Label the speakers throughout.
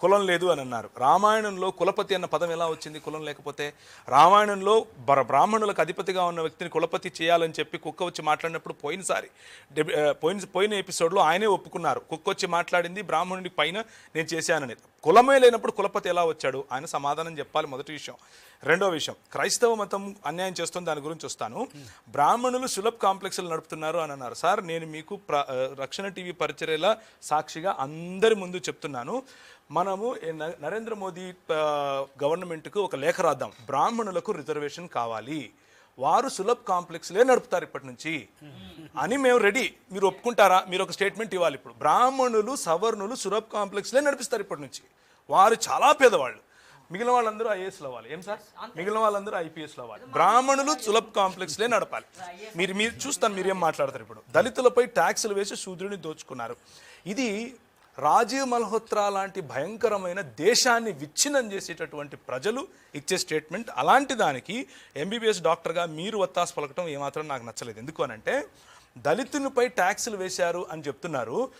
Speaker 1: కులం లేదు అని అన్నారు. రామాయణంలో కులపతి అన్న పదం ఎలా వచ్చింది? కులం లేకపోతే? రామాయణంలో బ్రాహ్మణులకు అధిపతిగా ఉన్న వ్యక్తిని కులపతి చేయాలని చెప్పి కుక్క వచ్చి మాట్లాడినప్పుడు పోయినసారి పోయిన పోయిన ఎపిసోడ్లో ఆయనే ఒప్పుకున్నారు. కుక్క వచ్చి మాట్లాడింది బ్రాహ్మణుడి పైన నేను చేశానని. కులమే లేనప్పుడు కులపతి ఎలా వచ్చాడు? ఆయన సమాధానం చెప్పాలి మొదటి విషయం. రెండో విషయం. క్రైస్తవ మతం అన్యాయం చేస్తుంది దాని గురించి వస్తాను. బ్రాహ్మణులు సులభ్ కాంప్లెక్స్లు నడుపుతున్నారు అని అన్నారు. సార్ నేను మీకు ప్ర రక్షణ టీవీ పరిచర్యల సాక్షిగా అందరి ముందు చెప్తున్నాను. మనము నరేంద్ర మోదీ గవర్నమెంట్కు ఒక లేఖ రాద్దాం. బ్రాహ్మణులకు రిజర్వేషన్ కావాలి. వారు సులభ్ కాంప్లెక్స్లే నడుపుతారు ఇప్పటి నుంచి అని మేము రెడీ. మీరు ఒప్పుకుంటారా? మీరు ఒక స్టేట్మెంట్ ఇవ్వాలి ఇప్పుడు. బ్రాహ్మణులు సవర్ణులు సులభ్ కాంప్లెక్స్లే నడిపిస్తారు ఇప్పటి నుంచి వారు చాలా పేదవాళ్ళు. మిగిలిన వాళ్ళందరూ ఐఏఎస్లు అవ్వాలి. ఏం సార్? మిగిలిన వాళ్ళందరూ ఐపీఎస్లు అవ్వాలి. బ్రాహ్మణులు సులభ్ కాంప్లెక్స్లే నడపాలి. మీరు మీరు చూస్తాను మీరేం మాట్లాడతారు ఇప్పుడు. దళితులపై ట్యాక్సులు వేసి శూద్రుని దోచుకున్నారు. ఇది రాజీవ్ మల్హోత్రా లాంటి భయంకరమైన దేశాన్ని విచ్ఛిన్నం చేసేటటువంటి ప్రజలు ఇచ్చే స్టేట్మెంట్. అలాంటి దానికి ఎంబీబీఎస్ డాక్టర్గా మీరు వత్తాసు పలకటం ఏమాత్రం నాకు నచ్చలేదు. ఎందుకు అనంటే దళితునిపై ట్యాక్సులు వేశారు అని చెప్తున్నారు.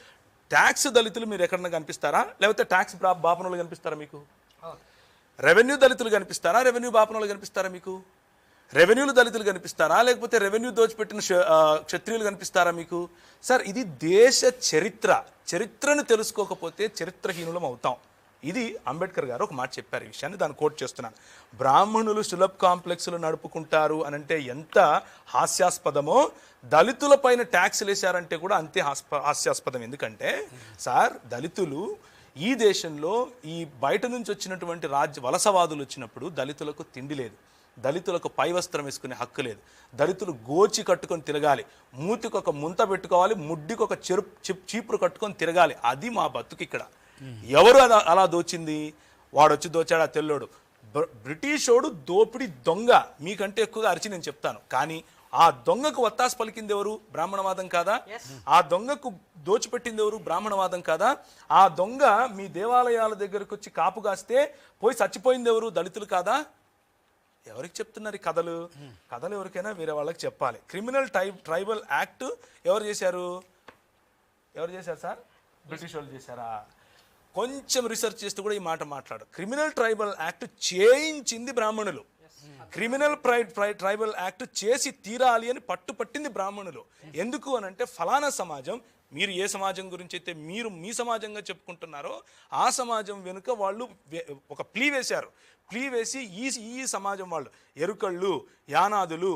Speaker 1: ట్యాక్స్ దళితులు మీరు ఎక్కడన్నా కనిపిస్తారా? లేకపోతే ట్యాక్స్ బాపనులు కనిపిస్తారా మీకు? రెవెన్యూ దళితులు కనిపిస్తారా? రెవెన్యూ బాపనలు కనిపిస్తారా మీకు? రెవెన్యూలు దళితులు కనిపిస్తారా? లేకపోతే రెవెన్యూ దోచిపెట్టిన క్షత్రియులు కనిపిస్తారా మీకు? సార్ ఇది దేశ చరిత్ర. చరిత్రను తెలుసుకోకపోతే చరిత్రహీనులం అవుతాం. ఇది అంబేద్కర్ గారు ఒక మాట చెప్పారు ఈ విషయాన్ని. దాన్ని కోట్ చేస్తున్నాను. బ్రాహ్మణులు సులభ్ కాంప్లెక్స్లు నడుపుకుంటారు అని అంటే ఎంత హాస్యాస్పదమో. దళితులపైన ట్యాక్స్లు వేశారంటే కూడా అంతే హాస్ప హాస్యాస్పదం. ఎందుకంటే సార్ దళితులు ఈ దేశంలో ఈ బయట నుంచి వచ్చినటువంటి రాజ్య వలసవాదులు వచ్చినప్పుడు దళితులకు తిండి లేదు. దళితులకు పై వస్త్రం వేసుకునే హక్కు లేదు. దళితులు గోచి కట్టుకొని తిరగాలి. మూతికి ఒక ముంత పెట్టుకోవాలి. ముడ్డికి ఒక చెరుపు చీపురు కట్టుకొని తిరగాలి. అది మా బతుకు ఇక్కడ. ఎవరు అలా అలా దోచింది? వాడు వచ్చి దోచాడు? ఆ తెల్లోడు బ్రిటిషోడు దోపిడి దొంగ. మీకంటే ఎక్కువగా అరిచి నేను చెప్తాను. కానీ ఆ దొంగకు వత్తాసు పలికింది ఎవరు? బ్రాహ్మణవాదం కాదా? ఆ దొంగకు దోచిపెట్టింది ఎవరు? బ్రాహ్మణవాదం కాదా? ఆ దొంగ మీ దేవాలయాల దగ్గరకు వచ్చి కాపు కాస్తే పోయి చచ్చిపోయింది ఎవరు? దళితులు కాదా? ఎవరికి చెప్తున్నారు ఈ కథలు? కథలు ఎవరికైనా వేరే వాళ్ళకి చెప్పాలి. క్రిమినల్ టైప్ ట్రైబల్ యాక్ట్ ఎవరు చేశారు? ఎవరు చేశారు సార్? బ్రిటిష్ వాళ్ళు చేశారా? కొంచెం రీసెర్చ్ చేస్తూ కూడా ఈ మాట మాట్లాడు. క్రిమినల్ ట్రైబల్ యాక్ట్ చేయించింది బ్రాహ్మణులు. క్రిమినల్ ట్రైబల్ యాక్ట్ చేసి తీరాలి అని పట్టుపట్టింది బ్రాహ్మణులు. ఎందుకు అని అంటే ఫలానా సమాజం మీరు ఏ సమాజం గురించి అయితే మీరు మీ సమాజంగా చెప్పుకుంటున్నారో ఆ సమాజం వెనుక వాళ్ళు ఒక ప్లీ వేశారు. ప్లీ వేసి ఈ ఈ సమాజం వాళ్ళు ఎరుకళ్ళు యానాదులు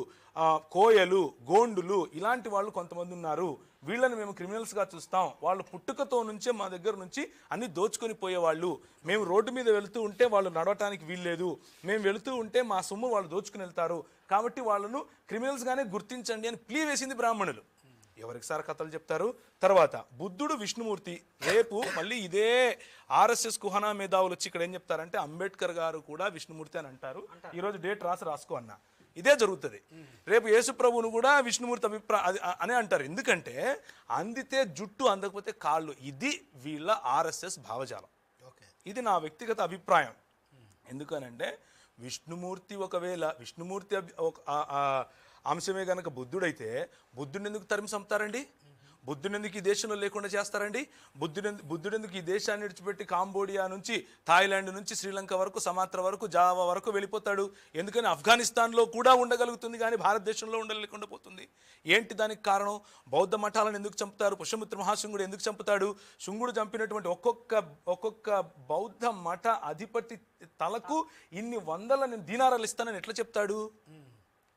Speaker 1: కోయలు గోండులు ఇలాంటి వాళ్ళు కొంతమంది ఉన్నారు. వీళ్ళని మేము క్రిమినల్స్గా చూస్తాం. వాళ్ళు పుట్టుకతో నుంచే మా దగ్గర నుంచి అన్ని దోచుకొని పోయేవాళ్ళు. మేము రోడ్డు మీద వెళ్తూ ఉంటే వాళ్ళు నడవటానికి వీల్లేదు. మేము వెళుతూ ఉంటే మా సొమ్ము వాళ్ళు దోచుకుని వెళ్తారు. కాబట్టి వాళ్ళను క్రిమినల్స్గానే గుర్తించండి అని ప్లీ వేసింది బ్రాహ్మణులు. ఎవరికి సార్ కథలు చెప్తారు? తర్వాత బుద్ధుడు విష్ణుమూర్తి రేపు మళ్ళీ ఇదే ఆర్ఎస్ఎస్ కుహనా మేధావులు వచ్చి ఇక్కడ ఏం చెప్తారంటే అంబేద్కర్ గారు కూడా విష్ణుమూర్తి అని అంటారు. ఈరోజు డేట్ రాసి రాసుకో అన్న. ఇదే జరుగుతుంది. రేపు యేసు ప్రభువును కూడా విష్ణుమూర్తి అభిప్రాయ అనే అంటారు. ఎందుకంటే అందితే జుట్టు అందకపోతే కాళ్ళు. ఇది వీళ్ళ ఆర్ఎస్ఎస్ భావజాలం.
Speaker 2: ఓకే.
Speaker 1: ఇది నా వ్యక్తిగత అభిప్రాయం. ఎందుకనంటే విష్ణుమూర్తి ఒకవేళ విష్ణుమూర్తి అంశమే గనక బుద్ధుడైతే బుద్ధుడిని ఎందుకు తరిమి చంపుతారండి బుద్ధుని ఎందుకు ఈ దేశంలో లేకుండా చేస్తారండి? బుద్ధుడు బుద్ధుడు ఎందుకు ఈ దేశాన్ని విడిచిపెట్టి కాంబోడియా నుంచి థాయిలాండ్ నుంచి శ్రీలంక వరకు సమాత్ర వరకు జావా వరకు వెళ్ళిపోతాడు. ఎందుకని ఆఫ్ఘనిస్తాన్లో కూడా ఉండగలుగుతుంది కానీ భారతదేశంలో ఉండలేకుండా పోతుంది. ఏంటి దానికి కారణం? బౌద్ధ మఠాలను ఎందుకు చంపుతారు? పుష్యమిత్ర మహాశృంగుడు ఎందుకు చంపుతాడు? శృంగుడు చంపినటువంటి ఒక్కొక్క ఒక్కొక్క బౌద్ధ మఠ అధిపతి తలకు ఇన్ని వందల నేను దీనారాలు ఇస్తానని ఎట్లా చెప్తాడు?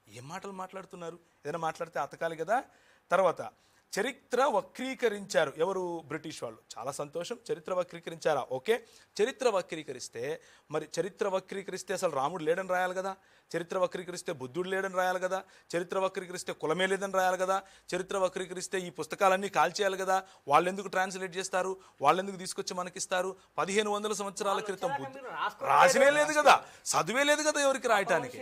Speaker 1: ఏం మాటలు మాట్లాడుతున్నారు? ఏదైనా మాట్లాడితే అతకాలి కదా? తర్వాత చరిత్ర వక్రీకరించారు. ఎవరు? బ్రిటిష్ వాళ్ళు. చాలా సంతోషం. చరిత్ర వక్రీకరించారా? ఓకే. చరిత్ర వక్రీకరిస్తే మరి చరిత్ర వక్రీకరిస్తే అసలు రాముడు లేడని రాయాలి కదా? చరిత్ర వక్రీకరిస్తే బుద్ధుడు లేడని రాయాలి కదా? చరిత్ర వక్రీకరిస్తే కులమే లేదని రాయాలి కదా? చరిత్ర వక్రీకరిస్తే ఈ పుస్తకాలన్నీ కాల్చేయాలి కదా? వాళ్ళు ఎందుకు ట్రాన్స్లేట్ చేస్తారు? వాళ్ళు ఎందుకు తీసుకొచ్చి మనకిస్తారు? పదిహేను వందల సంవత్సరాల క్రితం బుద్ధు రాసినే లేదు కదా? చదువే లేదు కదా ఎవరికి రాయటానికి?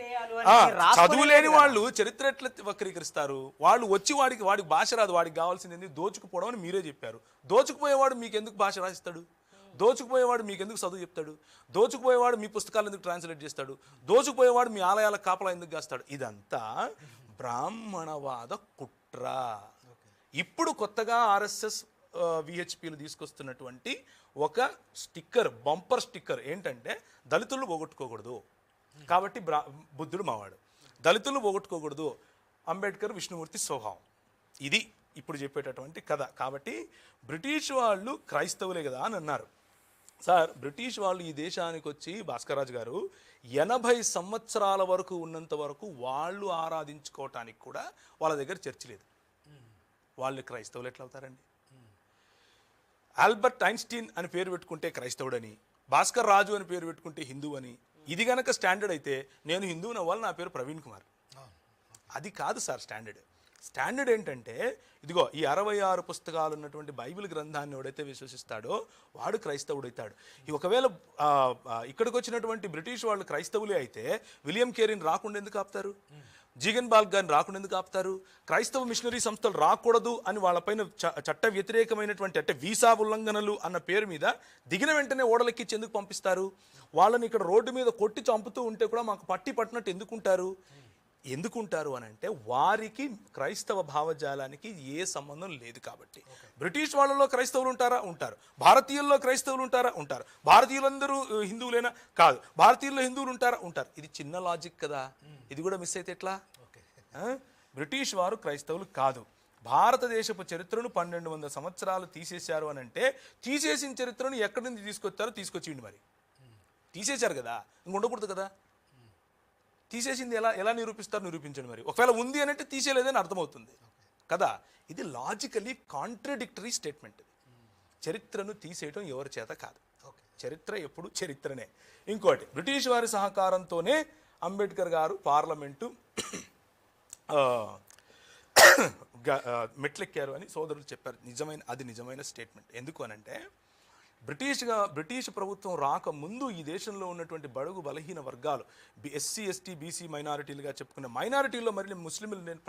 Speaker 1: చదువు లేని వాళ్ళు చరిత్ర ఎట్లా వక్రీకరిస్తారు? వాళ్ళు వచ్చి వాడికి వాడికి భాష రాదు. వాడికి కావాల్సింది ఏంది దోచుకుపోవడం అని మీరే చెప్పారు. దోచుకుపోయేవాడు మీకు ఎందుకు భాష రాసిస్తాడు? దోచుకుపోయేవాడు మీకు ఎందుకు చదువు చెప్తాడు? దోచుకుపోయేవాడు మీ పుస్తకాలు ఎందుకు ట్రాన్స్లేట్ చేస్తాడు? దోచుకుపోయేవాడు మీ ఆలయాల కాపలా ఎందుకు కాస్తాడు? ఇదంతా బ్రాహ్మణవాద కుట్ర. ఇప్పుడు కొత్తగా ఆర్ఎస్ఎస్ విహెచ్పిలు తీసుకొస్తున్నటువంటి ఒక స్టిక్కర్ బంపర్ స్టిక్కర్ ఏంటంటే దళితులు పోగొట్టుకోకూడదు. కాబట్టి బ్రా బుద్ధుడు మావాడు. దళితులు పోగొట్టుకోకూడదు. అంబేద్కర్ విష్ణుమూర్తి స్వభావం. ఇది ఇప్పుడు చెప్పేటటువంటి కథ. కాబట్టి బ్రిటిష్ వాళ్ళు క్రైస్తవులే కదా అని అన్నారు. సార్ బ్రిటిష్ వాళ్ళు ఈ దేశానికి వచ్చి భాస్కర్రాజు గారు ఎనభై సంవత్సరాల వరకు ఉన్నంత వరకు వాళ్ళు ఆరాధించుకోవటానికి కూడా వాళ్ళ దగ్గర చర్చి లేదు. వాళ్ళు క్రైస్తవులు ఎట్లా అవుతారండి? ఆల్బర్ట్ ఐన్స్టీన్ అని పేరు పెట్టుకుంటే క్రైస్తవుడని భాస్కర్ రాజు అని పేరు పెట్టుకుంటే హిందూ అని ఇది గనక స్టాండర్డ్ అయితే నేను హిందువుని అవ్వాలి నా పేరు ప్రవీణ్ కుమార్. అది కాదు సార్ స్టాండర్డ్. స్టాండర్డ్ ఏంటంటే ఇదిగో ఈ అరవై ఆరు పుస్తకాలు ఉన్నటువంటి బైబిల్ గ్రంథాన్ని ఎవడైతే విశ్వసిస్తాడో వాడు క్రైస్తవుడైతాడు. ఈ ఒకవేళ ఇక్కడికి వచ్చినటువంటి బ్రిటిష్ వాళ్ళు క్రైస్తవులే అయితే విలియం కేరీని రాకుండా ఎందుకు ఆపుతారు? జీగన్ బాల్ గారిని రాకుండా ఎందుకు ఆపుతారు? క్రైస్తవ మిషనరీ సంస్థలు రాకూడదు అని వాళ్ళపైన చ- చట్ట వ్యతిరేకమైనటువంటి అంటే వీసా ఉల్లంఘనలు అన్న పేరు మీద దిగిన వెంటనే ఓడలెక్కించి ఎందుకు పంపిస్తారు? వాళ్ళని ఇక్కడ రోడ్డు మీద కొట్టి చంపుతూ ఉంటే కూడా మాకు పట్టి పట్టినట్టు ఎందుకుంటారు? ఎందుకుంటారు అని అంటే వారికి క్రైస్తవ భావజాలానికి ఏ సంబంధం లేదు కాబట్టి. బ్రిటిష్ వాళ్ళలో క్రైస్తవులు ఉంటారా? ఉంటారు. భారతీయుల్లో క్రైస్తవులు ఉంటారా? ఉంటారు. భారతీయులందరూ హిందువులేనా? కాదు. భారతీయుల్లో హిందువులు ఉంటారా? ఉంటారు. ఇది చిన్న లాజిక్ కదా. ఇది కూడా మిస్ అయితే ఎట్లా? ఆ? బ్రిటిష్ వారు క్రైస్తవులు కాదు. భారతదేశపు చరిత్రను పన్నెండు వందల సంవత్సరాలు తీసేశారు అని అంటే తీసేసిన చరిత్రను ఎక్కడి నుంచి తీసుకొచ్చారో తీసుకొచ్చిండి మరి. తీసేశారు కదా. ఇంక ఉండకూడదు కదా. తీసేసింది ఎలా ఎలా నిరూపిస్తారు నిరూపించండి మరి. ఒకవేళ ఉంది అని అంటే తీసేయలేదని అర్థమవుతుంది. కదా? ఇది లాజికలీ కాంట్రడిక్టరీ స్టేట్మెంట్ చరిత్రను తీసేయటం ఎవరి చేత కాదు. చరిత్ర ఎప్పుడు చరిత్రనే. ఇంకోటి బ్రిటిష్ వారి సహకారంతోనే అంబేద్కర్ గారు పార్లమెంటు మెట్లెక్కారు అని సోదరులు చెప్పారు. నిజమైన అది నిజమైన స్టేట్మెంట్ ఎందుకు అనంటే బ్రిటిష్గా బ్రిటిష్ ప్రభుత్వం రాక ముందు ఈ దేశంలో ఉన్నటువంటి బడుగు బలహీన వర్గాలు ఎస్సీ ఎస్టీ బీసీ మైనారిటీలుగా చెప్పుకున్న మైనారిటీల్లో మరి ముస్లింలు నేను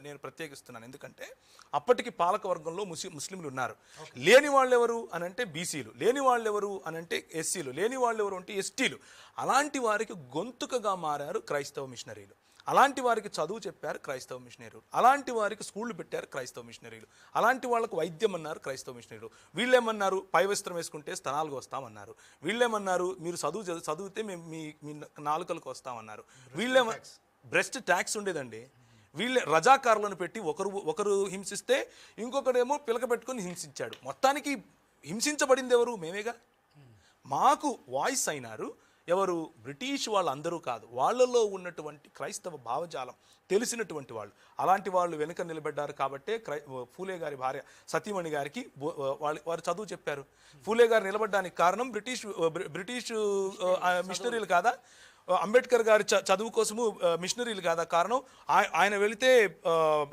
Speaker 1: నేను, ప్రత్యేకిస్తున్నాను. ఎందుకంటే అప్పటికి పాలక వర్గంలో ముస్లిం ముస్లింలు ఉన్నారు. లేని వాళ్ళు ఎవరు అని అంటే బీసీలు లేని వాళ్ళు ఎవరు అని అంటే ఎస్సీలు లేని వాళ్ళు ఎవరు అంటే ఎస్టీలు. అలాంటి వారికి గొంతుకగా మారారు క్రైస్తవ మిషనరీలు. అలాంటి వారికి చదువు చెప్పారు క్రైస్తవ మిషనరీలు. అలాంటి వారికి స్కూళ్ళు పెట్టారు క్రైస్తవ మిషనరీలు. అలాంటి వాళ్ళకు వైద్యం అన్నారు క్రైస్తవ మిషనరీలు. వీళ్ళేమన్నారు? పై వస్త్రం వేసుకుంటే స్తనాలకు వస్తామన్నారు. వీళ్ళేమన్నారు? మీరు చదువు చదువు- చదివితే మేము మీ మీ నాలుకలకు వస్తామన్నారు. వీళ్ళేమ బ్రెస్ట్ ట్యాక్స్ ఉండేదండి. వీళ్ళే రజాకారులను పెట్టి ఒకరు ఒకరు హింసిస్తే ఇంకొకడేమో పిలక పెట్టుకొని హింసించాడు. మొత్తానికి హింసించబడింది ఎవరు? మేమేగా? మాకు వాయిస్ అయినారు. ఎవరు బ్రిటిష్ వాళ్ళందరూ కాదు వాళ్ళలో ఉన్నటువంటి క్రైస్తవ భావజాలం తెలిసినటువంటి వాళ్ళు. అలాంటి వాళ్ళు వెనుక నిలబడ్డారు కాబట్టే క్రై ఫూలే గారి భార్య సతీమణి గారికి వాళ్ళు వారు చదువు చెప్పారు. ఫూలే గారు నిలబడడానికి కారణం బ్రిటిష్ బ్రిటిష్ మిషనరీలు కాదా? అంబేద్కర్ గారి చ- చదువు కోసము మిషనరీలు కాదా? కారణం ఆయన వెళితే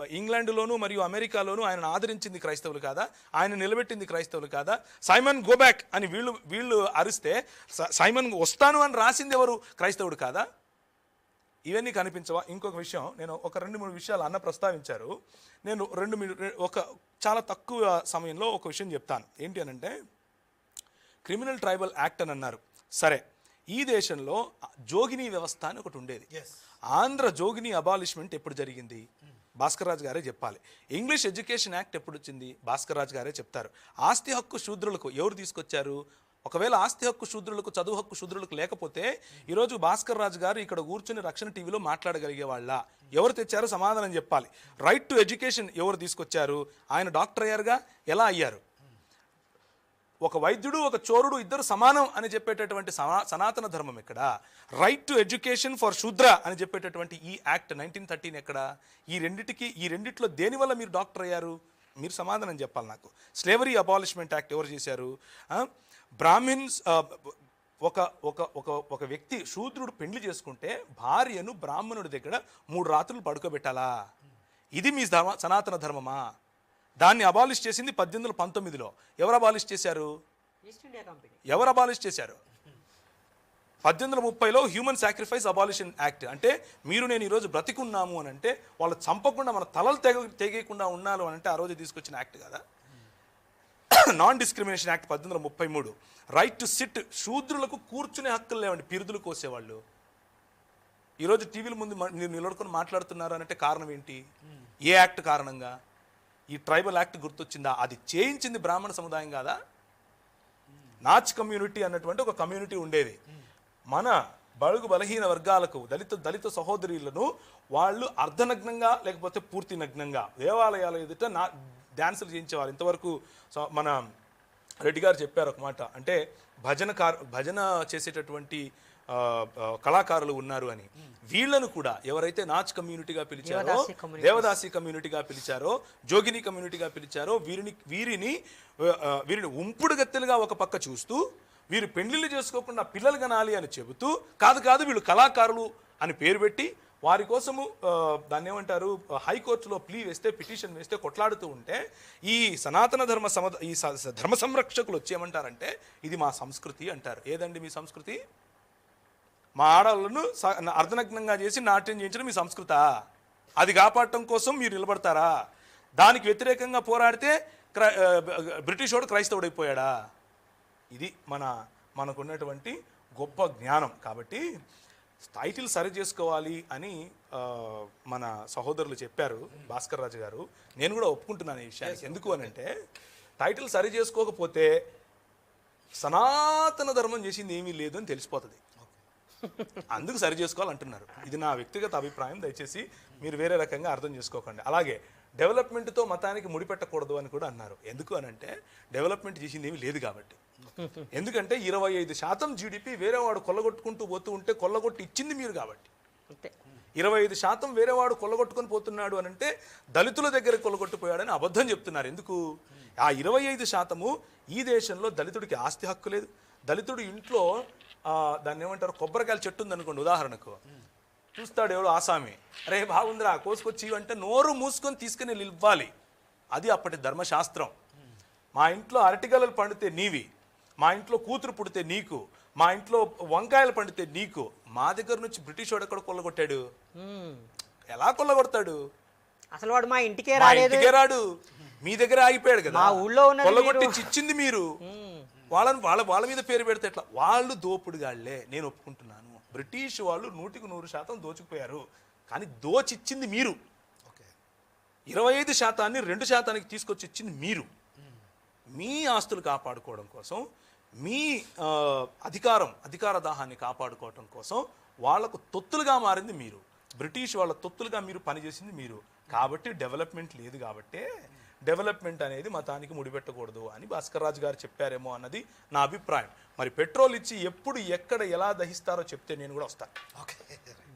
Speaker 1: ఇంగ్లాండ్లోను మరియు అమెరికాలోను ఆయన ఆదరించింది క్రైస్తవులు కాదా? ఆయన నిలబెట్టింది క్రైస్తవులు కాదా? సైమన్ గోబ్యాక్ అని వీళ్ళు వీళ్ళు అరిస్తే స- సైమన్ వస్తాను అని రాసింది ఎవరు? క్రైస్తవుడు కాదా? ఇవన్నీ కనిపించవా? ఇంకొక విషయం నేను ఒక రెండు మూడు విషయాలు అన్న ప్రస్తావించారు. నేను రెండు ఒక చాలా తక్కువ సమయంలో ఒక విషయం చెప్తాను. ఏంటి అని అంటే క్రిమినల్ ట్రైబల్ యాక్ట్ అని అన్నారు. సరే ఈ దేశంలో జోగిని వ్యవస్థ అని ఒకటి ఉండేది. ఆంధ్ర జోగిని అబాలిష్మెంట్ ఎప్పుడు జరిగింది? భాస్కర్ రాజు గారే చెప్పాలి. ఇంగ్లీష్ ఎడ్యుకేషన్ యాక్ట్ ఎప్పుడు వచ్చింది? భాస్కర్ రాజు గారే చెప్తారు. ఆస్తి హక్కు శూద్రులకు ఎవరు తీసుకొచ్చారు? ఒకవేళ ఆస్తి హక్కు శూద్రులకు చదువు హక్కు శూద్రులకు లేకపోతే ఈరోజు భాస్కర్ రాజు గారు ఇక్కడ కూర్చుని రక్షణ టీవీలో మాట్లాడగలిగే వాళ్ళ. ఎవరు తెచ్చారో సమాధానం చెప్పాలి. రైట్ టు ఎడ్యుకేషన్ ఎవరు తీసుకొచ్చారు? ఆయన డాక్టర్ అయ్యారుగా? ఎలా అయ్యారు? ఒక వైద్యుడు ఒక చోరుడు ఇద్దరు సమానం అని చెప్పేటటువంటి సనాతన ధర్మం ఇక్కడ రైట్ టు ఎడ్యుకేషన్ ఫర్ శూద్ర అని చెప్పేటటువంటి ఈ యాక్ట్ నైన్టీన్ థర్టీన్ ఎక్కడ? ఈ రెండిటికి ఈ రెండిట్లో దేనివల్ల మీరు డాక్టర్ అయ్యారు? మీరు సమాధానం చెప్పాలి నాకు. స్లేవరీ అబాలిష్మెంట్ యాక్ట్ ఎవరు చేశారు? బ్రాహ్మిన్స్ ఒక ఒక ఒక ఒక వ్యక్తి శూద్రుడు పెండ్లి చేసుకుంటే భార్యను బ్రాహ్మణుడి దగ్గర మూడు రాత్రులు పడుకోబెట్టాలా? ఇది మీ ధర్మ సనాతన ధర్మమా? దాన్ని అబాలిష్ చేసింది పద్దెనిమిది వందల పంతొమ్మిదిలో ఎవరు అబాలిష్ చేశారు? ఎవరు అబాలిష్ చేశారు? పద్దెనిమిది వందల ముప్పైలో హ్యూమన్ సాక్రిఫైస్ అబాలిషన్ యాక్ట్. అంటే మీరు నేను ఈరోజు బ్రతికున్నాము అని అంటే వాళ్ళు చంపకుండా మన తలలు తెగ తెగేయకుండా ఉన్నారు అని అంటే ఆ రోజు తీసుకొచ్చిన యాక్ట్ కదా. నాన్ డిస్క్రిమినేషన్ యాక్ట్ పద్దెనిమిది వందల ముప్పై మూడు. రైట్ టు సిట్ శూద్రులకు కూర్చునే హక్కులు లేవండి పిరుదులు కోసేవాళ్ళు. ఈరోజు టీవీల ముందు మీరు నిలబడుకొని మాట్లాడుతున్నారు అంటే కారణం ఏంటి? ఏ యాక్ట్ కారణంగా? ఈ ట్రైబల్ యాక్ట్ గుర్తొచ్చిందా? అది చేయించింది బ్రాహ్మణ సముదాయం కాదా? నాచ్ కమ్యూనిటీ అన్నటువంటి ఒక కమ్యూనిటీ ఉండేది. మన బడుగు బలహీన వర్గాలకు దళిత దళిత సహోదరులను వాళ్ళు అర్ధనగ్నంగా లేకపోతే పూర్తి నగ్నంగా దేవాలయాల ఎదుట నా డ్యాన్సులు చేయించేవారు ఇంతవరకు మన రెడ్డి గారు చెప్పారు ఒక మాట. అంటే భజన కార్ భజన చేసేటటువంటి కళాకారులు ఉన్నారు అని. వీళ్ళను కూడా ఎవరైతే నాచ్ కమ్యూనిటీగా పిలిచారో
Speaker 2: దేవదాసి
Speaker 1: కమ్యూనిటీగా పిలిచారో జోగిని కమ్యూనిటీగా పిలిచారో వీరిని వీరిని వీరిని ఉంపుడు గత్తెలుగా ఒక పక్క చూస్తూ వీరు పెళ్ళిళ్ళు చేసుకోకుండా పిల్లలు కనాలి అని చెబుతూ కాదు కాదు వీళ్ళు కళాకారులు అని పేరు పెట్టి వారి కోసము దాన్ని ఏమంటారు హైకోర్టులో ప్లీ వేస్తే పిటిషన్ వేస్తే కొట్లాడుతూ ఉంటే ఈ సనాతన ధర్మ సమ ఈ ధర్మ సంరక్షకులు వచ్చి ఏమంటారంటే ఇది మా సంస్కృతి అంటారు. ఏదండి మీ సంస్కృతి? మా ఆడవాళ్ళను అర్ధనగ్నంగా చేసి నాట్యం చేయించడం మీ సంస్కృత. అది కాపాడటం కోసం మీరు నిలబడతారా? దానికి వ్యతిరేకంగా పోరాడితే బ్రిటిష్ వాడు క్రైస్తవుడైపోయాడా? ఇది మన మనకున్నటువంటి గొప్ప జ్ఞానం. కాబట్టి టైటిల్ సరి చేసుకోవాలి అని మన సహోదరులు చెప్పారు భాస్కర్ రాజు గారు. నేను కూడా ఒప్పుకుంటున్నాను ఈ విషయానికి. ఎందుకు అని అంటే టైటిల్ సరి చేసుకోకపోతే సనాతన ధర్మం చేసింది ఏమీ లేదు అని తెలిసిపోతుంది. అందుకు సరి చేసుకోవాలంటున్నారు. ఇది నా వ్యక్తిగత అభిప్రాయం దయచేసి మీరు వేరే రకంగా అర్థం చేసుకోకండి. అలాగే డెవలప్మెంట్తో మతానికి ముడిపెట్టకూడదు అని కూడా అన్నారు. ఎందుకు అని అంటే డెవలప్మెంట్ చేసింది ఏమీ లేదు కాబట్టి. ఎందుకంటే ఇరవై ఐదు శాతం జీడిపి వేరే వాడు కొల్లగొట్టుకుంటూ పోతూ ఉంటే కొల్లగొట్టి ఇచ్చింది మీరు కాబట్టి. ఇరవై ఐదు శాతం వేరేవాడు కొల్లగొట్టుకొని పోతున్నాడు అని అంటే దళితుల దగ్గర కొల్లగొట్టిపోయాడని అబద్ధం చెప్తున్నారు. ఎందుకు? ఆ ఇరవై ఐదు శాతము ఈ దేశంలో దళితుడికి ఆస్తి హక్కు లేదు. దళితుడు ఇంట్లో దాన్ని ఏమంటారు? కొబ్బరికాయల చెట్టు ఉందనుకోండి ఉదాహరణకు. చూస్తాడు ఎవడు ఆసామి. అరే బాగుందిరా కోసుకొచ్చి ఇవ్వు" అంటే నోరు మూసుకొని తీసుకుని ఇవ్వాలి. అది అప్పటి ధర్మశాస్త్రం. మా ఇంట్లో అరటిగలలు పండితే నీవి మా ఇంట్లో కూతురు పుడితే నీకు మా ఇంట్లో వంకాయలు పండితే నీకు మా దగ్గర నుంచి బ్రిటిష్ వాడు ఎక్కడ కొల్లగొట్టాడు. ఎలా కొల్లగొడతాడు?
Speaker 2: అసలు వాడు మా ఇంటికే
Speaker 1: రాడు. మీ దగ్గర ఆగిపోయాడు కదా. కొల్లగొట్టించి ఇచ్చింది మీరు. వాళ్ళని వాళ్ళ వాళ్ళ మీద పేరు పెడితే ఎట్లా? వాళ్ళు దోపుడుగాళ్ళే నేను ఒప్పుకుంటున్నాను. బ్రిటిష్ వాళ్ళు నూటికి నూరు శాతం దోచుకుపోయారు. కానీ దోచిచ్చింది మీరు. ఇరవై ఐదు శాతాన్ని రెండు శాతానికి తీసుకొచ్చి ఇచ్చింది మీరు. మీ ఆస్తులు కాపాడుకోవడం కోసం మీ అధికారం అధికార దాహాన్ని కాపాడుకోవడం కోసం వాళ్ళకు తొత్తులుగా మారింది మీరు. బ్రిటిష్ వాళ్ళ తొత్తులుగా మీరు పనిచేసింది మీరు. కాబట్టి డెవలప్మెంట్ లేదు కాబట్టే డెవలప్మెంట్ అనేది మతానికి ముడిపెట్టకూడదు అని భాస్కర్ రాజు గారు చెప్పారేమో అన్నది నా అభిప్రాయం. మరి పెట్రోల్ ఇచ్చి ఎప్పుడు ఎక్కడ ఎలా దహిస్తారో చెప్తే నేను కూడా వస్తాను.
Speaker 3: ఓకే.